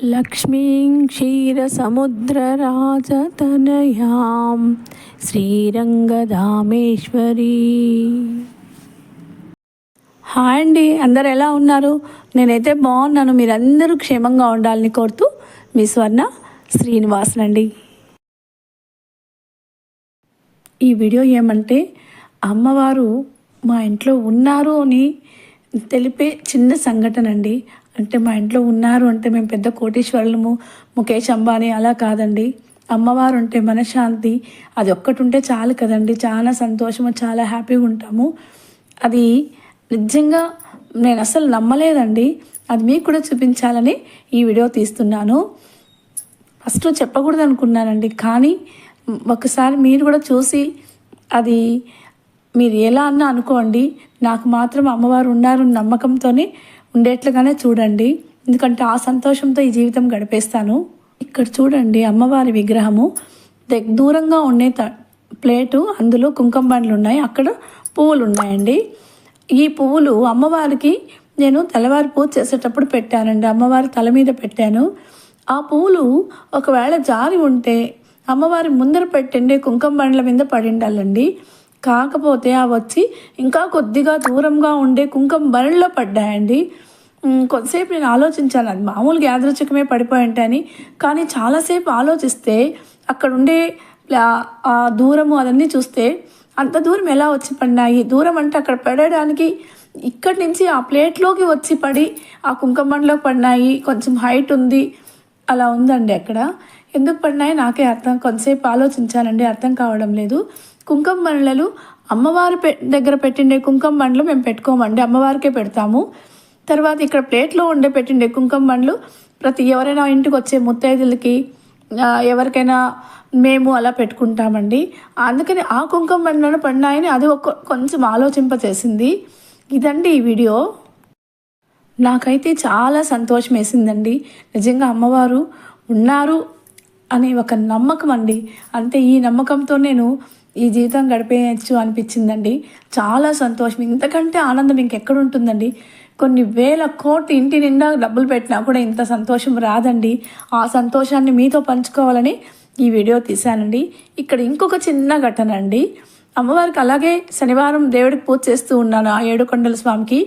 లక్ష్మీం క్షీరసముద్రరాజతనయాం శ్రీరంగధామేశ్వరి hi అండి అందరు ఎలా ఉన్నారు? నేనైతే బాగున్నాను మీరందరూ క్షేమంగా ఉండాలని కోరుతూ మీ స్వర్ణ శ్రీనివాసన్ అండి ఈ వీడియో ఏమంటే అమ్మవారు మా ఇంట్లో ఉన్నారు అని తెలిపే చిన్న సంఘటన అండి. అంటే మా ఇంట్లో ఉన్నారు అంటే మేము పెద్ద కోటీశ్వరులము ముఖేష్ అంబానీ అలా కాదండి. అమ్మవారు ఉంటే మనశ్శాంతి. అది ఒక్కటి ఉంటే చాలు కదండి. చాలా సంతోషము చాలా హ్యాపీగా ఉంటాము. అది నిజంగా నేను అసలు నమ్మలేదండి. అది మీకు కూడా చూపించాలని ఈ వీడియో తీస్తున్నాను. ఫస్ట్ చెప్పకూడదు అనుకున్నానండి. కానీ ఒకసారి మీరు కూడా చూసి అది మీరు ఎలా అన్నా అనుకోండి. నాకు మాత్రం అమ్మవారు ఉన్నారు నమ్మకంతోనే ఉండేట్లుగానే చూడండి. ఎందుకంటే ఆ సంతోషంతో ఈ జీవితం గడిపేస్తాను. ఇక్కడ చూడండి అమ్మవారి విగ్రహము. దగ్ దూరంగా ఉండే ప్లేటు అందులో కుంకుమ బండ్లు ఉన్నాయి. అక్కడ పువ్వులు ఉన్నాయండి. ఈ పువ్వులు అమ్మవారికి నేను తెల్లవారి పూజ చేసేటప్పుడు పెట్టానండి. అమ్మవారి తల మీద పెట్టాను. ఆ పువ్వులు ఒకవేళ జారి ఉంటే అమ్మవారి ముందర పెట్టండి కుంకుమ బండ్ల మీద పడిండాలండి. కాకపోతే అవి వచ్చి ఇంకా కొద్దిగా దూరంగా ఉండే కుంకుమ బండ్లో పడ్డాయండి. కొంతసేపు నేను ఆలోచించాను. అది మామూలుగా యాదృచ్ఛికమే పడిపోయి ఉంటాయని కానీ చాలాసేపు ఆలోచిస్తే అక్కడ ఉండే ఆ- దూరము అదన్నీ చూస్తే అంత దూరం ఎలా వచ్చి పడినాయి? దూరం అంటే అక్కడ పడడానికి ఇక్కడి నుంచి ఆ ప్లేట్లోకి వచ్చి పడి ఆ కుంకుమంలో పడినాయి. కొంచెం హైట్ ఉంది. అలా ఉందండి అక్కడ. ఎందుకు పడినాయి? నాకే అర్థం. కొంతసేపు ఆలోచించానండి. అర్థం కావడం లేదు. కుంకుమ బండ్లలు అమ్మవారి పె దగ్గర పెట్టిండే కుంకుమ బండ్లు మేము పెట్టుకోమండి. అమ్మవారికే పెడతాము. తర్వాత ఇక్కడ ప్లేట్లో ఉండే పెట్టిండే కుంకుమ పండ్లు ప్రతి ఎవరైనా ఇంటికి వచ్చే ముత్తైదులకి ఎవరికైనా మేము అలా పెట్టుకుంటామండి. అందుకని ఆ కుంకుమ పండ్లను పండాయని అది ఒక కొంచెం ఆలోచింపచేసింది ఇదండి ఈ వీడియో. నాకైతే చాలా సంతోషం వేసిందండి. నిజంగా అమ్మవారు ఉన్నారు అనే ఒక నమ్మకం అండి. అంటే ఈ నమ్మకంతో నేను ఈ జీవితం గడిపేయచ్చు అనిపించిందండి. చాలా సంతోషం. ఇంతకంటే ఆనందం ఇంకెక్కడ ఉంటుందండి? కొన్ని వేల కోట్లు ఇంటి నిండా డబ్బులు పెట్టినా కూడా ఇంత సంతోషం రాదండి. ఆ సంతోషాన్ని మీతో పంచుకోవాలని ఈ వీడియో తీశానండి. ఇక్కడ ఇంకొక చిన్న ఘటన అండి అమ్మవారికి అలాగే శనివారం దేవుడికి పూజ చేస్తూ ఉన్నాను ఆ ఏడుకొండల స్వామికి.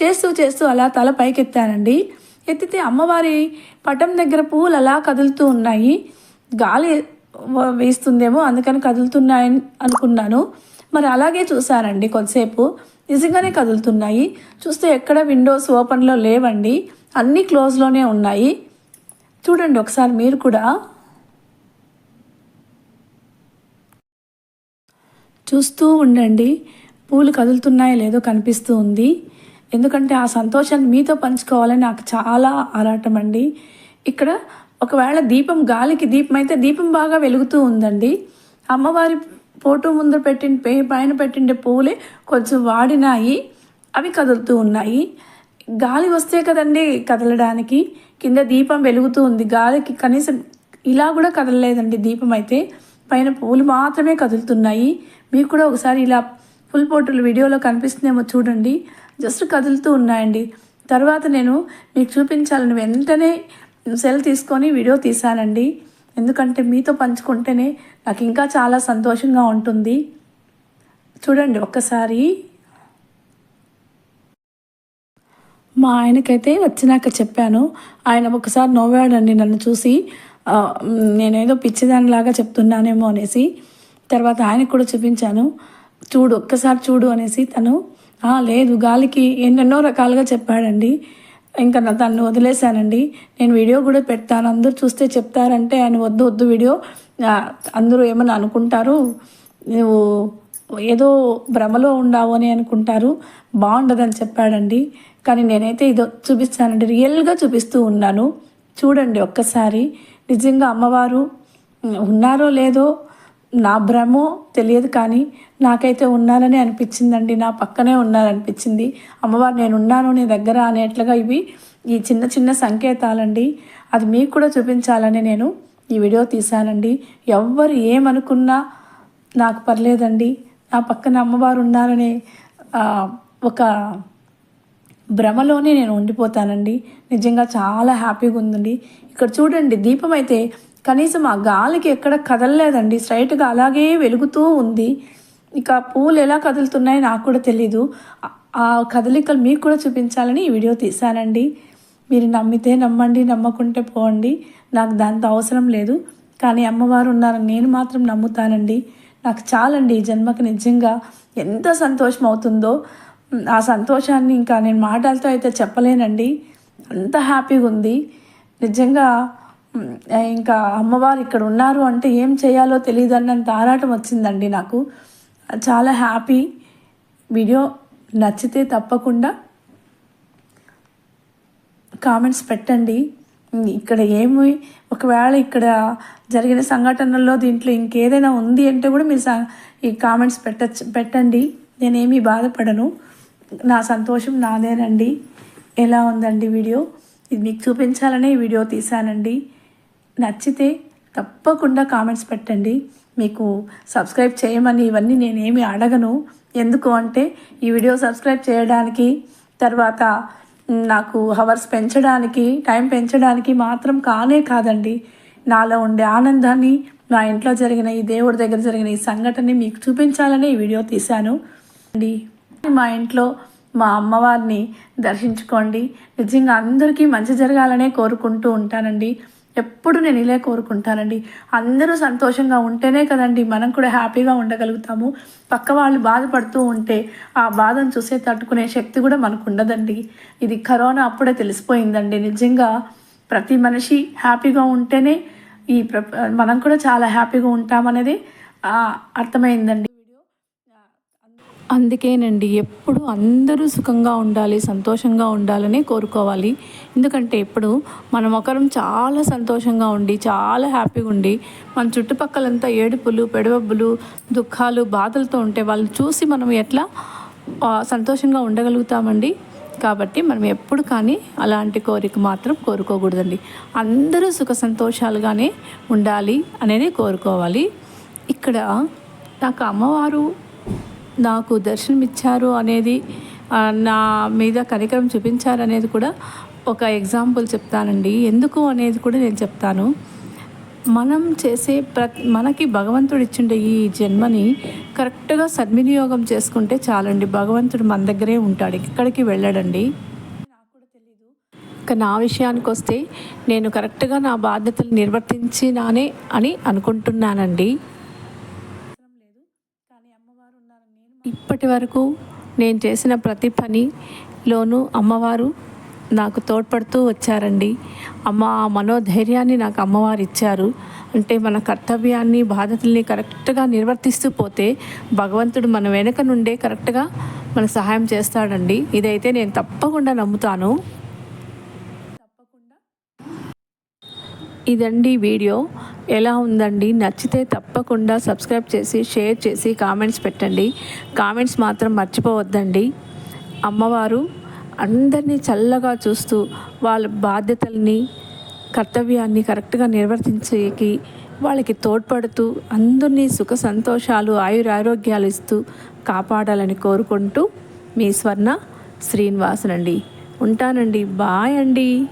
చేస్తూ చేస్తూ అలా తల పైకెత్తానండి. ఎత్తితే అమ్మవారి పటం దగ్గర పువ్వులు అలా కదులుతూ ఉన్నాయి. గాలి వేస్తుందేమో అందుకని కదులుతున్నాయని అనుకున్నాను. మరి అలాగే చూశానండి కొద్దిసేపు నిజంగానే కదులుతున్నాయి. చూస్తే ఎక్కడ విండోస్ ఓపెన్లో లేవండి. అన్నీ క్లోజ్లోనే ఉన్నాయి. చూడండి ఒకసారి మీరు కూడా. చూస్తూ ఉండండి. పూలు కదులుతున్నాయో లేదో కనిపిస్తూ ఉంది. ఎందుకంటే ఆ సంతోషాన్ని మీతో పంచుకోవాలని నాకు చాలా ఆరాటం అండి. ఇక్కడ ఒకవేళ దీపం గాలికి దీపం అయితే దీపం బాగా వెలుగుతూ ఉందండి. అమ్మవారి ఫోటో ముందు పెట్టిన పే పైన పెట్టిండే పూలే కొంచెం వాడినాయి. అవి కదులుతూ ఉన్నాయి. గాలి వస్తే కదండి కదలడానికి. కింద దీపం వెలుగుతూ ఉంది. గాలికి కనీసం ఇలా కూడా కదలలేదండి దీపం అయితే. పైన పూలు మాత్రమే కదులుతున్నాయి. మీకు కూడా ఒకసారి ఇలా ఫుల్ ఫోటోలు వీడియోలో కనిపిస్తుందేమో చూడండి. జస్ట్ కదులుతూ ఉన్నాయండి. తర్వాత నేను మీకు చూపించాలని వెంటనే సెల్ తీసుకొని వీడియో తీశానండి. ఎందుకంటే మీతో పంచుకుంటేనే నాకు ఇంకా చాలా సంతోషంగా ఉంటుంది. చూడండి ఒక్కసారి. మా ఆయనకైతే వచ్చినాక చెప్పాను. ఆయన ఒకసారి నవ్వాడండి నన్ను చూసి. నేనేదో పిచ్చిదానిలాగా చెప్తున్నానేమో అనేసి. తర్వాత ఆయనకు కూడా చూపించాను. చూడు ఒక్కసారి చూడు అనేసి తను. లేదు గాలికి ఎన్నెన్నో రకాలుగా చెప్పాడండి. ఇంకా దాన్ని వదిలేశానండి. నేను వీడియో కూడా పెడతాను. అందరూ చూస్తే చెప్తారంటే ఆయన వద్దు వద్దు వీడియో. అందరూ ఏమని అనుకుంటారు? నువ్వు ఏదో భ్రమలో ఉండావు అని అనుకుంటారు. బాగుండదని చెప్పాడండి. కానీ నేనైతే ఇది చూపిస్తానండి. రియల్గా చూపిస్తూ ఉన్నాను. చూడండి ఒక్కసారి. నిజంగా అమ్మవారు ఉన్నారో లేదో నా భ్రమో తెలియదు కానీ నాకైతే ఉన్నారని అనిపించిందండి. నా పక్కనే ఉన్నారనిపించింది అమ్మవారు నేను ఉన్నాను నీ దగ్గర అనేట్లుగా ఇవి ఈ చిన్న చిన్న సంకేతాలండి. అది మీకు కూడా చూపించాలని నేను ఈ వీడియో తీశానండి. ఎవ్వరు ఏమనుకున్నా నాకు పర్లేదండి. నా పక్కన అమ్మవారు ఉన్నారనే ఒక భ్రమలోనే నేను ఉండిపోతానండి. నిజంగా చాలా హ్యాపీగా ఉందండి. ఇక్కడ చూడండి దీపం అయితే కనీసం ఆ గాలికి ఎక్కడ కదలలేదండి. స్ట్రైట్గా అలాగే వెలుగుతూ ఉంది. ఇక పూలు ఎలా కదులుతున్నాయో నాకు కూడా తెలీదు. ఆ- కదలికలు మీకు కూడా చూపించాలని ఈ వీడియో తీశానండి. మీరు నమ్మితే నమ్మండి నమ్మకుంటే పోండి. నాకు దాంతో అవసరం లేదు. కానీ అమ్మవారు ఉన్నారని నేను మాత్రం నమ్ముతానండి. నాకు చాలండి ఈ జన్మకి నిజంగా ఎంత సంతోషం అవుతుందో. ఆ సంతోషాన్ని ఇంకా నేను మాటలతో అయితే చెప్పలేనండి. అంత హ్యాపీగా ఉంది. నిజంగా ఇంకా అమ్మవారు ఇక్కడ ఉన్నారు అంటే ఏం చేయాలో తెలియదు అన్నంత ఆరాటం వచ్చిందండి నాకు. చాలా హ్యాపీ. వీడియో నచ్చితే తప్పకుండా కామెంట్స్ పెట్టండి. ఇక్కడ ఏమి ఒకవేళ ఇక్కడ జరిగిన సంఘటనల్లో దీంట్లో ఇంకేదైనా ఉంది అంటే కూడా మీరు ఈ కామెంట్స్ పెట్టచ్చు పెట్టండి. నేనేమీ బాధపడను. నా సంతోషం నాదేనండి. ఎలా ఉందండి వీడియో? ఇది మీకు చూపించాలనే ఈ వీడియో తీశానండి. నచ్చితే తప్పకుండా కామెంట్స్ పెట్టండి. మీకు సబ్స్క్రైబ్ చేయమని ఇవన్నీ నేనేమి అడగను. ఎందుకు అంటే ఈ వీడియో సబ్స్క్రైబ్ చేయడానికి తర్వాత నాకు హవర్స్ పెంచడానికి టైం పెంచడానికి మాత్రం కానే కాదండి. నాలో ఉండే ఆనందాన్ని నా ఇంట్లో జరిగిన ఈ దేవుడి దగ్గర జరిగిన ఈ సంఘటనని మీకు చూపించాలని ఈ వీడియో తీశాను. అండి మా ఇంట్లో మా అమ్మవారిని దర్శించుకోండి. నిజంగా అందరికీ మంచి జరగాలనే కోరుకుంటూ ఉంటానండి. ఎప్పుడు నేను ఇలా కోరుకుంటానండి. అందరూ సంతోషంగా ఉంటేనే కదండి మనం కూడా హ్యాపీగా ఉండగలుగుతాము. పక్క వాళ్ళు బాధపడుతూ ఉంటే ఆ బాధను చూసే తట్టుకునే శక్తి కూడా మనకు ఉండదండి ఇది కరోనా అప్పుడే తెలిసిపోయిందండి. నిజంగా ప్రతి మనిషి హ్యాపీగా ఉంటేనే ఈ ప్ర మనం కూడా చాలా హ్యాపీగా ఉంటామనేది అర్థమైందండి. అందుకేనండి ఎప్పుడు అందరూ సుఖంగా ఉండాలి సంతోషంగా ఉండాలని కోరుకోవాలి. ఎందుకంటే ఇప్పుడు మనం ఒకరం చాలా సంతోషంగా ఉండి చాలా హ్యాపీగా ఉండి మన చుట్టుపక్కలంతా ఏడుపులు పెడవబ్బులు దుఃఖాలు బాధలతో ఉంటే వాళ్ళని చూసి మనం ఎట్లా సంతోషంగా ఉండగలుగుతామండి? కాబట్టి మనం ఎప్పుడు కానీ అలాంటి కోరిక మాత్రం కోరుకోకూడదండి. అందరూ సుఖ సంతోషాలుగానే ఉండాలి అనేది కోరుకోవాలి. ఇక్కడ నాకు అమ్మవారు నాకు దర్శనమిచ్చారు అనేది నా మీద కనికరం చూపించారు అనేది కూడా ఒక ఎగ్జాంపుల్ చెప్తానండి. ఎందుకు అనేది కూడా నేను చెప్తాను. మనం చేసే ప్రతి మనకి భగవంతుడు ఇచ్చిండే ఈ జన్మని కరెక్ట్గా సద్వినియోగం చేసుకుంటే చాలండి. భగవంతుడు మన దగ్గరే ఉంటాడు ఎక్కడికి వెళ్ళడండి. ఇక నా విషయానికి వస్తే నేను కరెక్ట్గా నా బాధ్యతలు నిర్వర్తించినానే అని అనుకుంటున్నానండి. ఇప్పటి వరకు నేను చేసిన ప్రతి పనిలోనూ అమ్మవారు నాకు తోడ్పడుతూ వచ్చారండి. అమ్మ ఆ మనోధైర్యాన్ని నాకు అమ్మవారు ఇచ్చారు. అంటే మన కర్తవ్యాన్ని బాధ్యతల్ని కరెక్ట్గా నిర్వర్తిస్తూ పోతే భగవంతుడు మన వెనుక నుండే కరెక్ట్గా మనకు సహాయం చేస్తాడండి. ఇదైతే నేను తప్పకుండా నమ్ముతాను. తప్పకుండా. ఇదండి వీడియో. ఎలా ఉందండి? నచ్చితే తప్పకుండా సబ్స్క్రైబ్ చేసి షేర్ చేసి కామెంట్స్ పెట్టండి. కామెంట్స్ మాత్రం మర్చిపోవద్దండి. అమ్మవారు అందరినీ చల్లగా చూస్తూ వాళ్ళ బాధ్యతల్ని కర్తవ్యాన్ని కరెక్ట్గా నిర్వర్తించేకి వాళ్ళకి తోడ్పడుతూ అందరినీ సుఖ సంతోషాలు ఆయురారోగ్యాలు ఇస్తూ కాపాడాలని కోరుకుంటూ మీ స్వర్ణ శ్రీనివాసనండి ఉంటానండి. బాయ్ అండి.